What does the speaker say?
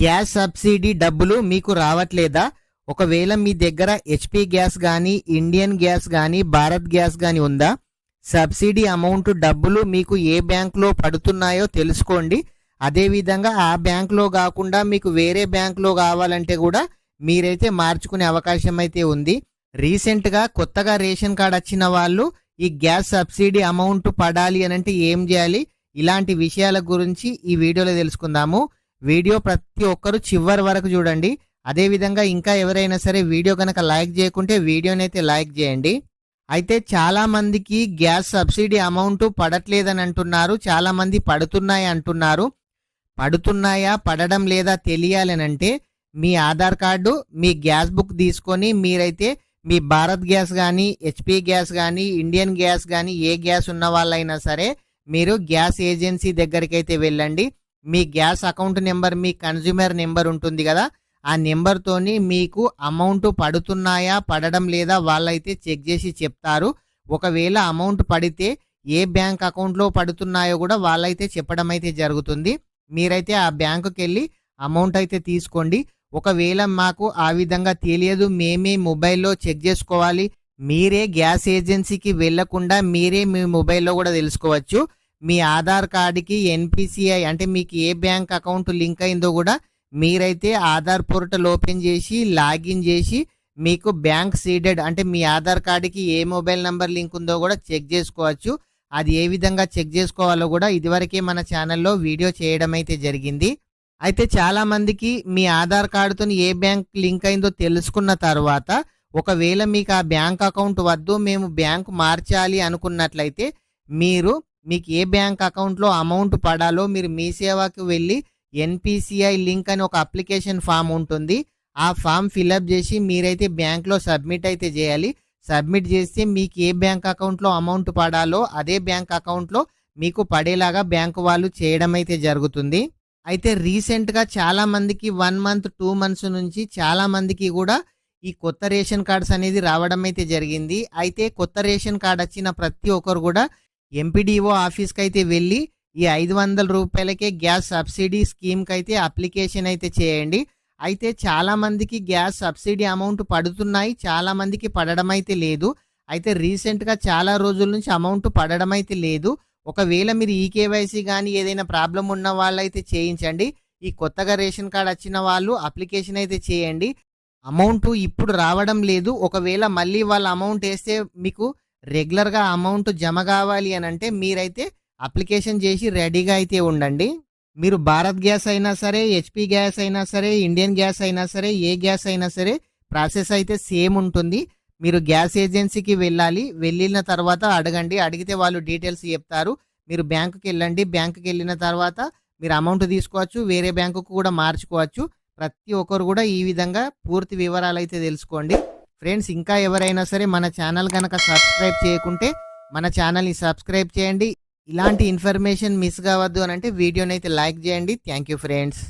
Gas subsidy డబ్బులు మీకు రావట్లేదా? ఒకవేళ మీ దగ్గర హెచ్పి గ్యాస్ కానీ ఇండియన్ గ్యాస్ కానీ భారత్ గ్యాస్ కానీ ఉందా? సబ్సిడీ అమౌంట్ డబ్బులు మీకు ఏ బ్యాంకులో పడుతున్నాయో తెలుసుకోండి. అదేవిధంగా ఆ బ్యాంకులో కాకుండా మీకు వేరే బ్యాంకులో కావాలంటే కూడా మీరైతే మార్చుకునే అవకాశం అయితే ఉంది. రీసెంట్గా కొత్తగా రేషన్ కార్డ్ వచ్చిన వాళ్ళు ఈ గ్యాస్ సబ్సిడీ అమౌంట్ పడాలి అని అంటే ఏం చేయాలి? ఇలాంటి విషయాల గురించి ఈ వీడియోలో తెలుసుకుందాము. వీడియో ప్రతి ఒక్కరు చివరి వరకు చూడండి. అదేవిధంగా ఇంకా ఎవరైనా సరే వీడియో కనుక లైక్ చేయకుంటే వీడియోనైతే లైక్ చేయండి. అయితే చాలా మందికి గ్యాస్ సబ్సిడీ అమౌంట్ పడట్లేదని అంటున్నారు. చాలా మంది పడుతున్నాయి అంటున్నారు. పడుతున్నాయా? పడడం లేదా తెలియాలని అంటే మీ ఆధార్ కార్డు మీ గ్యాస్ బుక్ తీసుకొని మీరైతే మీ భారత్ గ్యాస్ కానీ హెచ్పి గ్యాస్ కానీ ఇండియన్ గ్యాస్ కానీ ఏ గ్యాస్ ఉన్న వాళ్ళైనా సరే మీరు గ్యాస్ ఏజెన్సీ దగ్గరికి అయితే వెళ్ళండి. మీ గ్యాస్ అకౌంట్ నెంబర్ మీ కన్జ్యూమర్ నెంబర్ ఉంటుంది కదా ఆ నెంబర్తోని మీకు అమౌంట్ పడుతున్నాయా పడడం లేదా వాళ్ళైతే చెక్ చేసి చెప్తారు. ఒకవేళ అమౌంట్ పడితే ఏ బ్యాంక్ అకౌంట్లో పడుతున్నాయో కూడా వాళ్ళైతే చెప్పడం అయితే జరుగుతుంది. మీరైతే ఆ బ్యాంకుకి వెళ్ళి అమౌంట్ అయితే తీసుకోండి. ఒకవేళ మాకు ఆ విధంగా తెలియదు మేమే మొబైల్లో చెక్ చేసుకోవాలి. మీరే గ్యాస్ ఏజెన్సీకి వెళ్ళకుండా మీరే మీ మొబైల్లో కూడా తెలుసుకోవచ్చు. మీ ఆధార్ కార్డుకి ఎన్పిసిఐ అంటే మీకు ఏ బ్యాంక్ అకౌంట్ లింక్ అయిందో కూడా మీరైతే ఆధార్ పోర్టల్ ఓపెన్ చేసి లాగిన్ చేసి మీకు బ్యాంక్ సీడెడ్ అంటే మీ ఆధార్ కార్డుకి ఏ మొబైల్ నంబర్ లింక్ ఉందో కూడా చెక్ చేసుకోవచ్చు. అది ఏ విధంగా చెక్ చేసుకోవాలో కూడా ఇదివరకే మన ఛానల్లో వీడియో చేయడం అయితే జరిగింది. అయితే చాలా మందికి మీ ఆధార్ కార్డుతో ఏ బ్యాంక్ లింక్ అయిందో తెలుసుకున్న తర్వాత ఒకవేళ మీకు ఆ బ్యాంక్ అకౌంట్ వద్దు మేము బ్యాంక్ మార్చాలి అనుకున్నట్లయితే మీరు మీకు ఏ బ్యాంక్ అకౌంట్లో అమౌంట్ పడాలో మీరు మీ సేవకు వెళ్ళి ఎన్పిసిఐ లింక్ అని ఒక అప్లికేషన్ ఫామ్ ఉంటుంది. ఆ ఫామ్ ఫిలప్ చేసి మీరైతే బ్యాంక్లో సబ్మిట్ అయితే చేయాలి. సబ్మిట్ చేస్తే మీకు ఏ బ్యాంక్ అకౌంట్లో అమౌంట్ పడాలో అదే బ్యాంక్ అకౌంట్లో మీకు పడేలాగా బ్యాంకు వాళ్ళు చేయడం అయితే జరుగుతుంది. అయితే రీసెంట్గా చాలా మందికి వన్ మంత్ టూ మంత్స్ నుంచి చాలా మందికి కూడా ఈ కొత్త రేషన్ కార్డ్స్ అనేది రావడం అయితే జరిగింది. అయితే కొత్త రేషన్ కార్డ్ వచ్చిన ప్రతి ఒక్కరు కూడా ఎంపీడీఓ ఆఫీస్కి అయితే వెళ్ళి ఈ ఐదు వందల రూపాయలకే గ్యాస్ సబ్సిడీ స్కీమ్కి అయితే అప్లికేషన్ అయితే చేయండి. అయితే చాలా మందికి గ్యాస్ సబ్సిడీ అమౌంట్ పడుతున్నాయి. చాలా మందికి పడడం అయితే లేదు. అయితే రీసెంట్గా చాలా రోజుల నుంచి అమౌంట్ పడడం అయితే లేదు. ఒకవేళ మీరు ఈ కేవైసీ కానీ ఏదైనా ప్రాబ్లం ఉన్న వాళ్ళైతే చేయించండి. ఈ కొత్తగా రేషన్ కార్డ్ వచ్చిన వాళ్ళు అప్లికేషన్ అయితే చేయండి. అమౌంట్ ఇప్పుడు రావడం లేదు. ఒకవేళ మళ్ళీ వాళ్ళ అమౌంట్ వేస్తే మీకు రెగ్యులర్గా అమౌంట్ జమ కావాలి అని అంటే మీరైతే అప్లికేషన్ చేసి రెడీగా అయితే ఉండండి. మీరు భారత్ గ్యాస్ అయినా సరే హెచ్పి గ్యాస్ అయినా సరే ఇండియన్ గ్యాస్ అయినా సరే ఏ గ్యాస్ అయినా సరే ప్రాసెస్ అయితే సేమ్ ఉంటుంది. మీరు గ్యాస్ ఏజెన్సీకి వెళ్ళాలి వెళ్ళిన తర్వాత అడగండి. అడిగితే వాళ్ళు డీటెయిల్స్ చెప్తారు. మీరు బ్యాంకుకి వెళ్ళండి. బ్యాంకుకి వెళ్ళిన తర్వాత మీరు అమౌంట్ తీసుకోవచ్చు వేరే బ్యాంకుకు కూడా మార్చుకోవచ్చు. ప్రతి ఒక్కరు కూడా ఈ విధంగా పూర్తి వివరాలు అయితే తెలుసుకోండి. ఫ్రెండ్స్ ఇంకా ఎవరైనా సరే మన ఛానల్ కనుక సబ్స్క్రైబ్ చేయకుంటే మన ఛానల్ని సబ్స్క్రైబ్ చేయండి. ఇలాంటి ఇన్ఫర్మేషన్ మిస్ కావద్దు అని అంటే వీడియోని అయితే లైక్ చేయండి. Thank you friends.